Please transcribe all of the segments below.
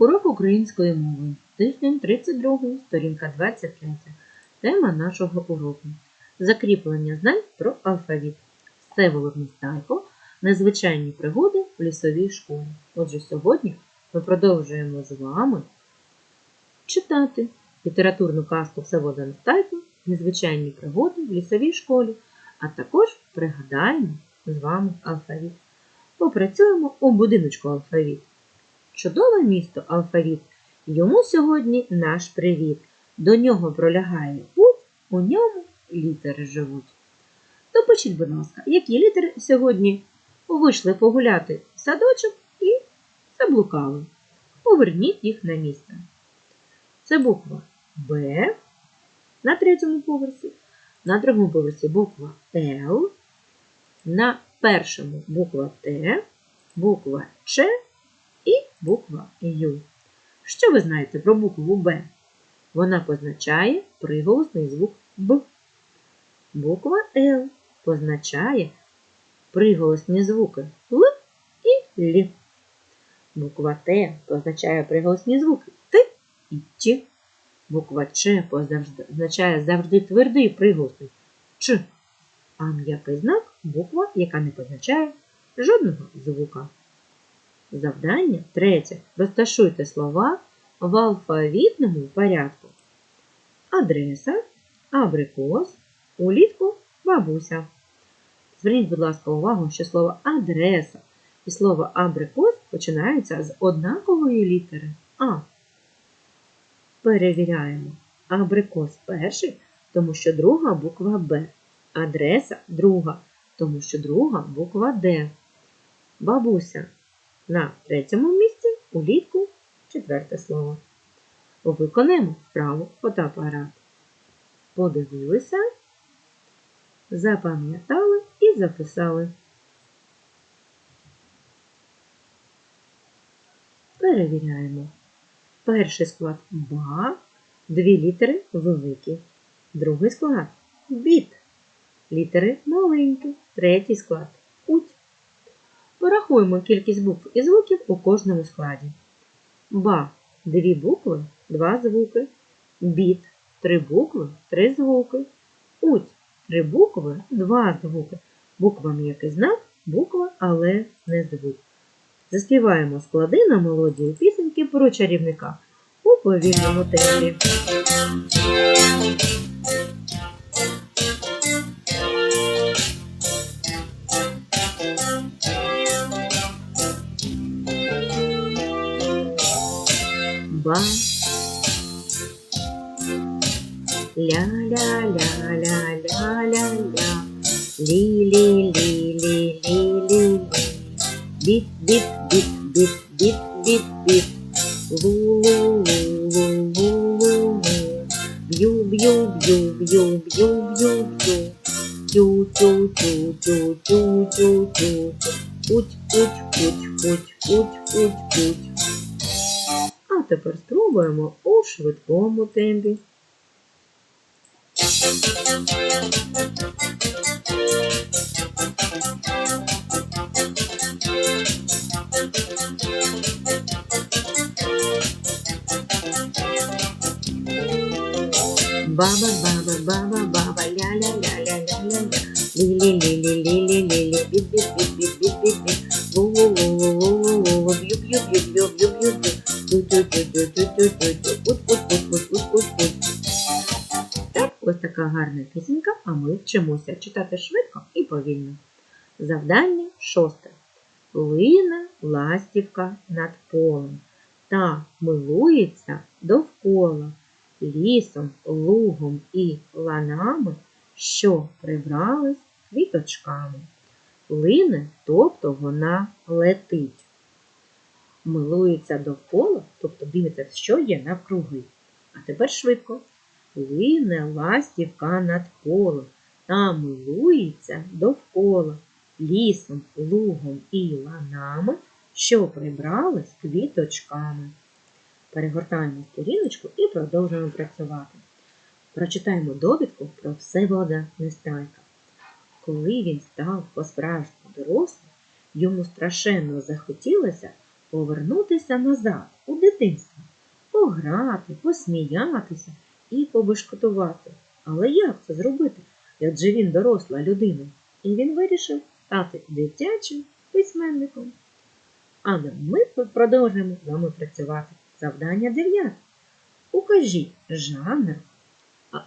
Урок української мови. Тиждень 32, сторінка 23. Тема нашого уроку. Закріплення знань про алфавіт. Всеволод Нестайко. Незвичайні пригоди в лісовій школі. Отже, сьогодні ми продовжуємо з вами читати літературну казку Всеволода Нестайко Незвичайні пригоди в лісовій школі, а також пригадаємо з вами алфавіт. Попрацюємо у будиночку алфавіт. Чудове місто алфавіт. Йому сьогодні наш привіт. До нього пролягає путь, у ньому літери живуть. То Допишіть, будь ласка, які літери сьогодні вийшли погуляти в садочок і заблукали. Поверніть їх на місце. Це буква Б на третьому поверсі, на другому поверсі буква Л, на першому буква Т, буква Ч буква Ю. Що ви знаєте про букву Б? Вона позначає приголосний звук Б. Буква Л позначає приголосні звуки Л і Л. Буква Т позначає приголосні звуки Т і Ч. Буква Ч позначає завжди твердий приголосний Ч. А м'який знак буква, яка не позначає жодного звука. Завдання третє. Розташуйте слова в алфавітному порядку. Адреса, абрикос, улітку, бабуся. Зверніть, будь ласка, увагу, що слово адреса і слово абрикос починаються з однакової літери А. Перевіряємо. Абрикос перший, тому що друга буква Б. Адреса друга, тому що друга буква Д. Бабуся на третьому місці улітку четверте слово. Виконаємо вправу фотоапарат. Подивилися, запам'ятали і записали. Перевіряємо. Перший склад ба, дві літери великі. Другий склад біт. Літери маленькі. Третій склад. Порахуємо кількість букв і звуків у кожному складі. Ба дві букви, два звуки. Біт три букви, три звуки. Уть три букви, два звуки. Буква м'який знак, буква, але не звук. Заспіваємо склади на мелодію пісеньки про чарівника у повільному темпі. ба. Ля-ля-ля-ля-ля-ля-ля. Лі-лі-лі-лі-лі-лі-лі. Бит-бит-бит-бит-бит-бит. Лу-лу-лу-лу-лу-лу. Бью-бью-бью-бью-бью-бью-бью. Тю-тю-тю-тю-тю-тю-тю. Путь-путь-путь-путь-путь-путь-путь тепер спробуємо у швидкому темпі. Баба, баба, баба, баба, ля ля Ось така гарна пісенька, а ми вчимося читати швидко і повільно. Завдання шосте. Лине ластівка над полем та милується довкола лісом, лугом і ланами, що прибрались квіточками. Лине, тобто вона летить. Милується довкола, тобто дивиться, що є навкруги. А тепер швидко. Лине ластівка над полем та милується довкола лісом, лугом і ланами, що прибрались квіточками. Перегортаємо сторіночку і продовжуємо працювати. Прочитаємо довідку про Всеволода Нестайка. Коли він став по-справжньому дорослим, йому страшенно захотілося повернутися назад у дитинство, пограти, посміятися і побешкотувати. Але як це зробити? Адже він доросла людина, і він вирішив стати дитячим письменником. А ми продовжуємо з вами працювати. Завдання 9. Укажіть жанр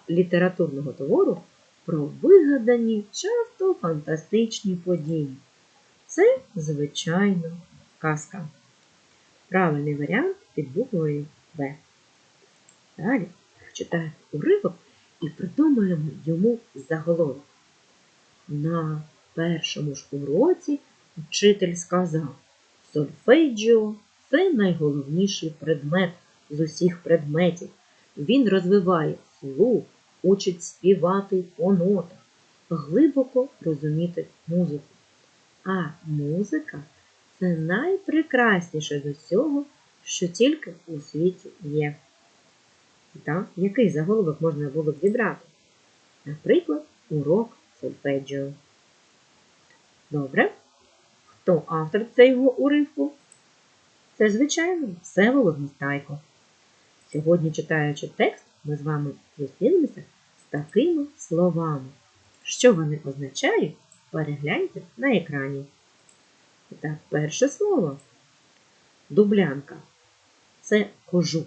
літературного твору про вигадані, часто фантастичні події. Це, звичайно, казка. Правильний варіант під буквою В. Далі читаємо уривок і придумаємо йому заголовок. На першому ж уроці вчитель сказав, сольфеджіо це найголовніший предмет з усіх предметів. Він розвиває слух, учить співати по нотах, глибоко розуміти музику. А музика це найпрекрасніше з усього, що тільки у світі є. Так, який заголовок можна було б зібрати? Наприклад, урок сольфеджіо. Добре. Хто автор цього уривку? Це, звичайно, Всеволод Містайко. Сьогодні, читаючи текст, ми з вами зустрінемося з такими словами. Що вони означають, перегляньте на екрані. І перше слово дублянка. Це кожух.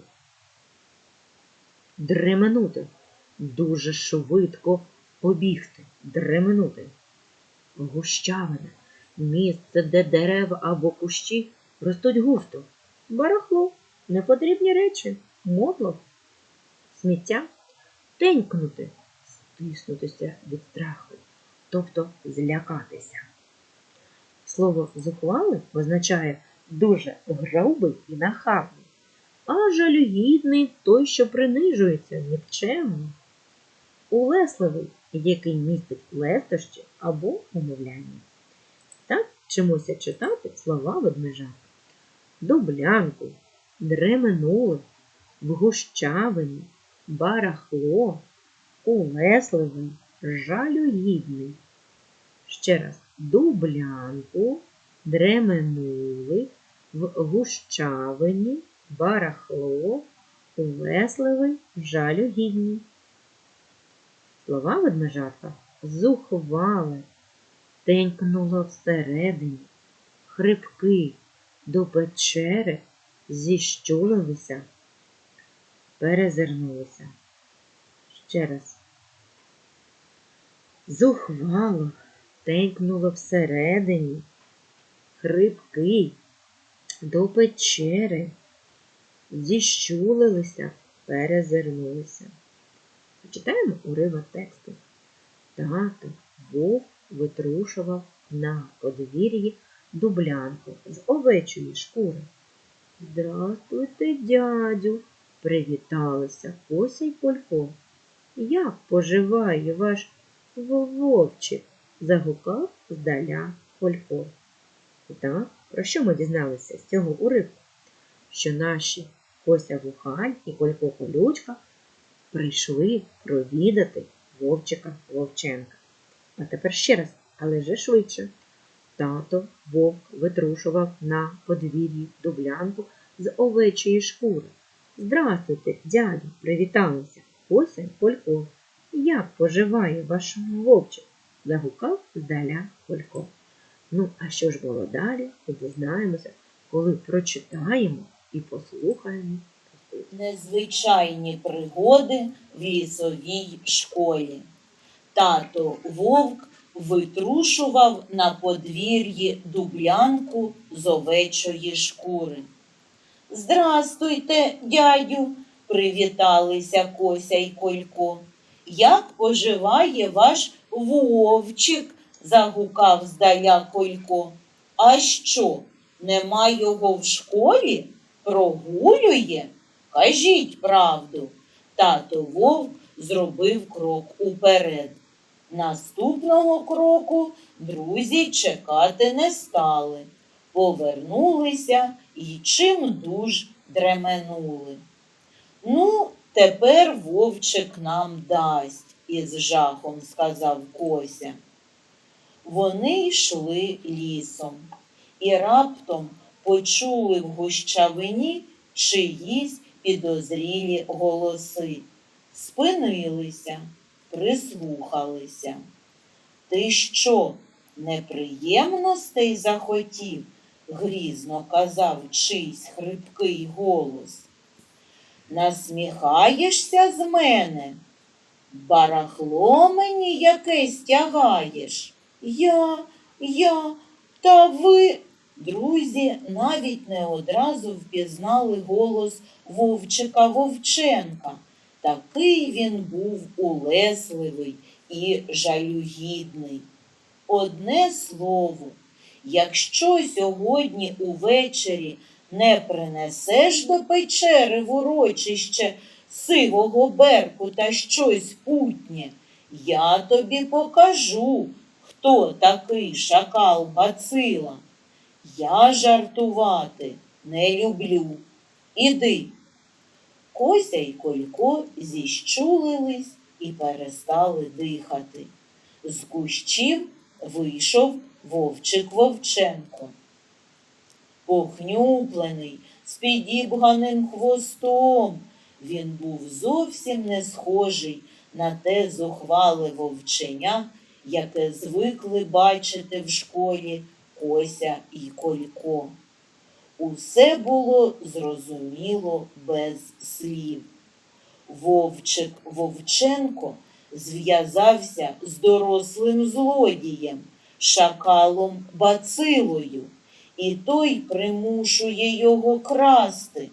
Дременути. Дуже швидко побігти. Дременути. Гущавина. Місце, де дерева або кущі ростуть густо. Барахло. Непотрібні речі. Мотло. Сміття. Тенькнути. Стиснутися від страху. Тобто злякатися. Слово зухвалий означає дуже грубий і нахабний, а жалюгідний той, що принижується нікчемно. Улесливий, який містить лестощі або умовляння. Так вчимося читати слова ведмежа. Дублянку, дременули, вгущавині, барахло, улесливий, жалюгідний. Ще раз дублянку, дременули, в гущавині, барахло, улесливий, жалюгідний. Слова ведмежатка зухвали, тенькнуло всередині, хрипки до печери зіщулилися, перезирнулися. Ще раз. Зухвало, тенькнуло всередині, хрипкий, до печери, зіщулилися, перезирнулися. Читаємо уривок тексту. Тато вовк витрушував на подвір'ї дублянку з овечої шкури. Здрастуйте, дядю, привіталися Кося й Полько. Як поживає ваш вовчик? Загукав здаля Полько. І так, про що ми дізналися з цього уривку? Що наші Кося Вухань і Колько Колючка прийшли провідати Вовчика Вовченка. А тепер ще раз, але вже швидше. Тато вовк витрушував на подвір'ї дублянку з овечої шкури. Здрастуйте, дядю, привіталися. Кося Колько. Як поживає ваш вовчик? Загукав здаля Колько. Ну, а що ж було далі, то дізнаємося, коли прочитаємо і послухаємо. Незвичайні пригоди в лісовій школі. Тато вовк витрушував на подвір'ї дублянку з овечої шкури. Здрастуйте, дядю, привіталися Кося й Колько. Як поживає ваш вовчик? загукав здаля Колько. А що, нема його в школі? Прогулює? Кажіть правду. Тато вовк зробив крок уперед. Наступного кроку друзі чекати не стали, повернулися і чимдуж дременули. Ну, тепер вовчик нам дасть, із жахом сказав Кося. Вони йшли лісом, і раптом почули в гущавині чиїсь підозрілі голоси. Спинилися, прислухалися. Ти що, неприємностей захотів? грізно казав чийсь хрипкий голос. Насміхаєшся з мене? Барахло мені якесь тягаєш? Я, я, та ви. Друзі навіть не одразу впізнали голос Вовчика Вовченка. Такий він був улесливий і жалюгідний. Одне слово, якщо сьогодні увечері не принесеш до печери в урочище сивого берку та щось путнє, я тобі покажу, хто такий шакал Бацила. Я жартувати не люблю. Іди. Кося й Колько зіщулились і перестали дихати. З кущів вийшов вовчик Вовченко. Похнюплений, з підібганим хвостом. Він був зовсім не схожий на те зухвале вовченя, яке звикли бачити в школі Кося і Колько. Усе було зрозуміло без слів. Вовчик Вовченко зв'язався з дорослим злодієм, шакалом Бацилою, і той примушує його красти.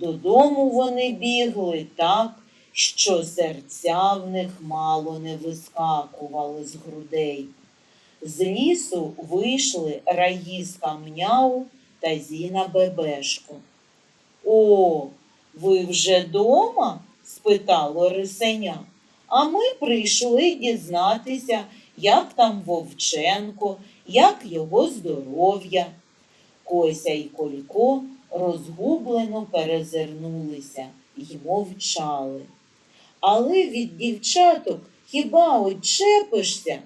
Додому вони бігли так, що серця в них мало не вискакували з грудей. З лісу вийшли Раїска Мняу та Зіна Бебешко. О, ви вже дома? спитало рисеня. А ми прийшли дізнатися, як там Вовченко, як його здоров'я. Кося й Колько розгублено перезирнулися й мовчали. Але від дівчаток хіба очепишся?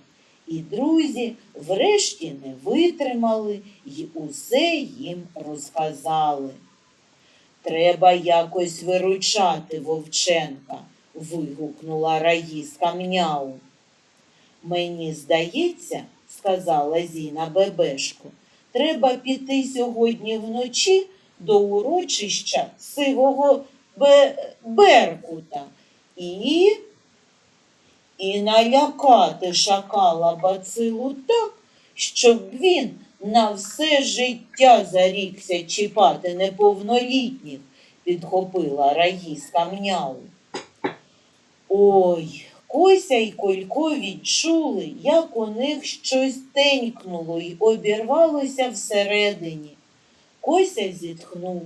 І друзі врешті не витримали й усе їм розказали. Треба якось виручати Вовченка, вигукнула Раїска Мняу. Мені здається, сказала Зіна Бебешко, треба піти сьогодні вночі до урочища сивого Беркута і і налякати шакала бацилу так, щоб він на все життя зарікся чіпати неповнолітніх, підхопила Раїска Мняу. Ой, Кося й Колько відчули, як у них щось тенькнуло й обірвалося всередині. Кося зітхнув,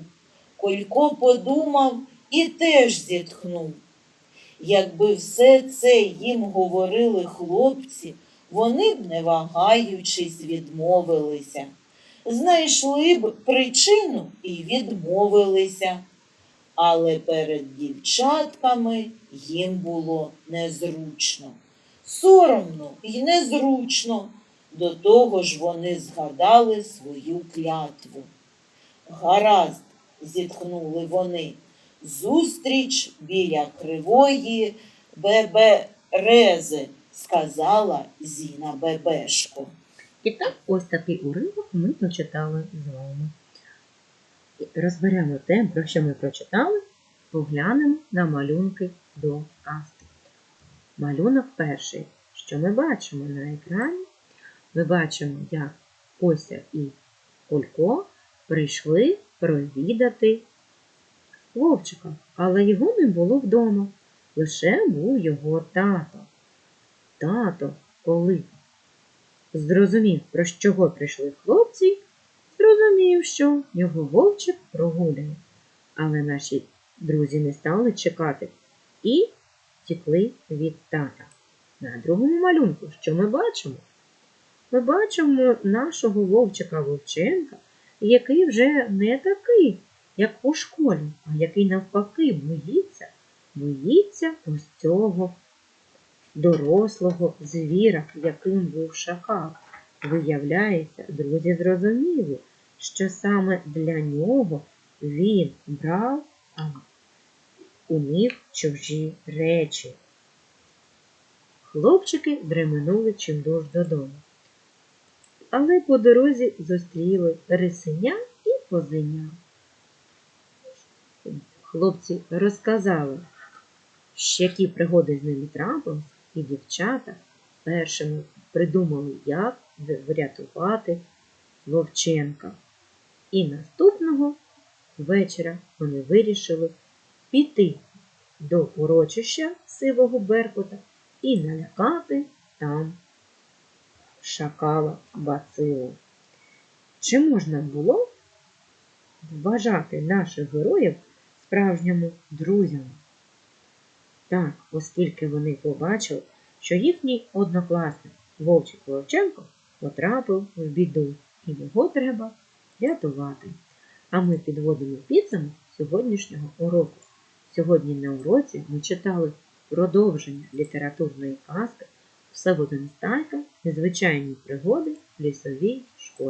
Колько подумав і теж зітхнув. Якби все це їм говорили хлопці, вони б, не вагаючись, відмовилися. Знайшли б причину і відмовилися. Але перед дівчатками їм було незручно. Соромно і незручно. До того ж вони згадали свою клятву. Гаразд, зітхнули вони. Зустріч біля кривої беберези, сказала Зіна Бебешко. І так ось такий уривок ми прочитали з вами. Розберемо те, про що ми прочитали, поглянемо на малюнки до казки. Малюнок перший. Що ми бачимо на екрані? Ми бачимо, як Кося і Колько прийшли провідати Вовчика, але його не було вдома. Лише був його тато. Тато, коли зрозумів, про чого прийшли хлопці, зрозумів, що його вовчик прогуляє. Але наші друзі не стали чекати і втекли від тата. На другому малюнку, що ми бачимо? Ми бачимо нашого вовчика Вовченка, який вже не такий, як у школі, а який навпаки боїться, боїться ось цього дорослого звіра, яким був шакал. Виявляється, друзі зрозуміли, що саме для нього він брав у них чужі речі. Хлопчики дременули чимдуж додому. Але по дорозі зустріли рисеня і козеня. Хлопці розказали, що які пригоди з ними трапились, і дівчата першими придумали, як врятувати Вовченка. І наступного вечора вони вирішили піти до урочища сивого Беркута і налякати там шакала бацилу. Чи можна було вважати наших героїв справжніми друзями? Так, оскільки вони побачили, що їхній однокласник Вовчик Вовченко потрапив в біду, і його треба рятувати. А ми підводимо підсумок сьогоднішнього уроку. Сьогодні на уроці ми читали продовження літературної казки Всеволода Нестайка Незвичайні пригоди в лісовій